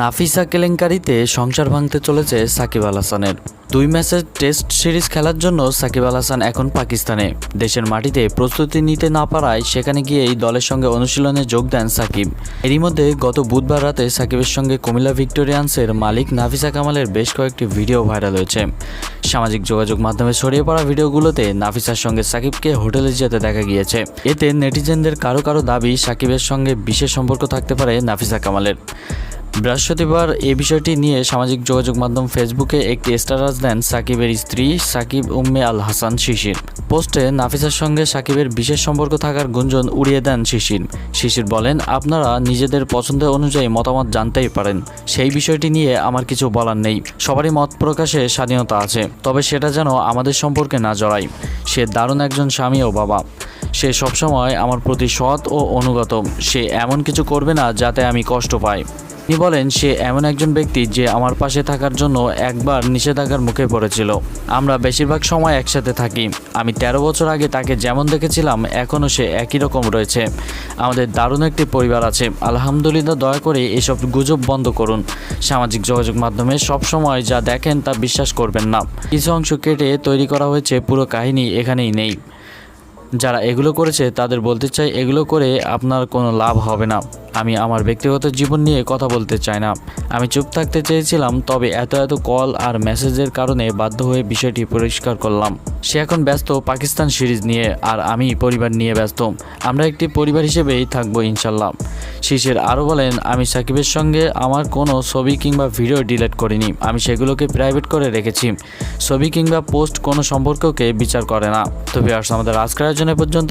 নাফিসা কেলেঙ্কারিতে সংসার ভাঙতে চলেছে সাকিব আল হাসানের। দুই ম্যাচের টেস্ট সিরিজ খেলার জন্য সাকিব আল হাসান এখন পাকিস্তানে। দেশের মাটিতে প্রস্তুতি নিতে না পারায় সেখানে গিয়েই দলের সঙ্গে অনুশীলনে যোগ দেন সাকিব। এরই মধ্যে গত বুধবার রাতে সাকিবের সঙ্গে কুমিল্লা ভিক্টোরিয়ান্সের মালিক নাফিসা কামালের বেশ কয়েকটি ভিডিও ভাইরাল হয়েছে। সামাজিক যোগাযোগ মাধ্যমে ছড়িয়ে পড়া ভিডিওগুলোতে নাফিসার সঙ্গে সাকিবকে হোটেলে যেতে দেখা গিয়েছে। এতে নেটিজেনদের কারও কারও দাবি সাকিবের সঙ্গে বিশেষ সম্পর্ক থাকতে পারে নাফিসা কামালের। বৃহস্পতিবার এ বিষয়টি নিয়ে সামাজিক যোগাযোগ মাধ্যম ফেসবুকে একটি স্ট্যাটাস দেন সাকিবের স্ত্রী সাকিব উম্মে আল হাসান শিশির। পোস্টে নাফিসার সঙ্গে সাকিবের বিশেষ সম্পর্ক থাকার গুঞ্জন উড়িয়ে দেন শিশির। শিশির বলেন, আপনারা নিজেদের পছন্দ অনুযায়ী মতামত জানতেই পারেন। সেই বিষয়টি নিয়ে আমার কিছু বলার নেই। সবারই মত প্রকাশে স্বাধীনতা আছে। তবে সেটা যেন আমাদের সম্পর্কে না জড়ায়। সে দারুণ একজন স্বামী ও বাবা। সে সবসময় আমার প্রতি সৎ ও অনুগত। সে এমন কিছু করবে না যাতে আমি কষ্ট পাই। তিনি বলেন, সে এমন একজন ব্যক্তি যে আমার পাশে থাকার জন্য একবার নিষেধাজ্ঞার মুখে পড়েছিল। আমরা বেশিরভাগ সময় একসাথে থাকি। আমি তেরো বছর আগে তাকে যেমন দেখেছিলাম এখনও সে একই রকম রয়েছে। আমাদের দারুণ একটি পরিবার আছে। আলহামদুলিল্লাহ, দয়া করে এসব গুজব বন্ধ করুন। সামাজিক যোগাযোগ মাধ্যমে সব সময় যা দেখেন তা বিশ্বাস করবেন না। কিছু অংশ কেটে তৈরি করা হয়েছে, পুরো কাহিনী এখানেই নেই। যারা এগুলো করেছে, তাদের বলতে চাই, এগুলো করে আপনার কোনো লাভ হবে না। আমি আমার ব্যক্তিগত জীবন নিয়ে কথা বলতে চাই না। আমি চুপ থাকতে চেয়েছিলাম, তবে এত এত কল আর মেসেজের কারণে বাধ্য হয়ে বিষয়টি পরিষ্কার করলাম। সে এখন ব্যস্ত পাকিস্তান সিরিজ নিয়ে, আর আমি পরিবার নিয়ে ব্যস্ত। আমরা একটি পরিবার হিসেবেই থাকব, ইনশাল্লাহ। শিশির আরও বলেন, আমি সাকিবের সঙ্গে আমার কোনো ছবি কিংবা ভিডিও ডিলিট করিনি। আমি সেগুলোকে প্রাইভেট করে রেখেছি। ছবি কিংবা পোস্ট কোনো সম্পর্ককে বিচার করে না। তবে আর আমাদের আজকের আয়োজনে পর্যন্ত।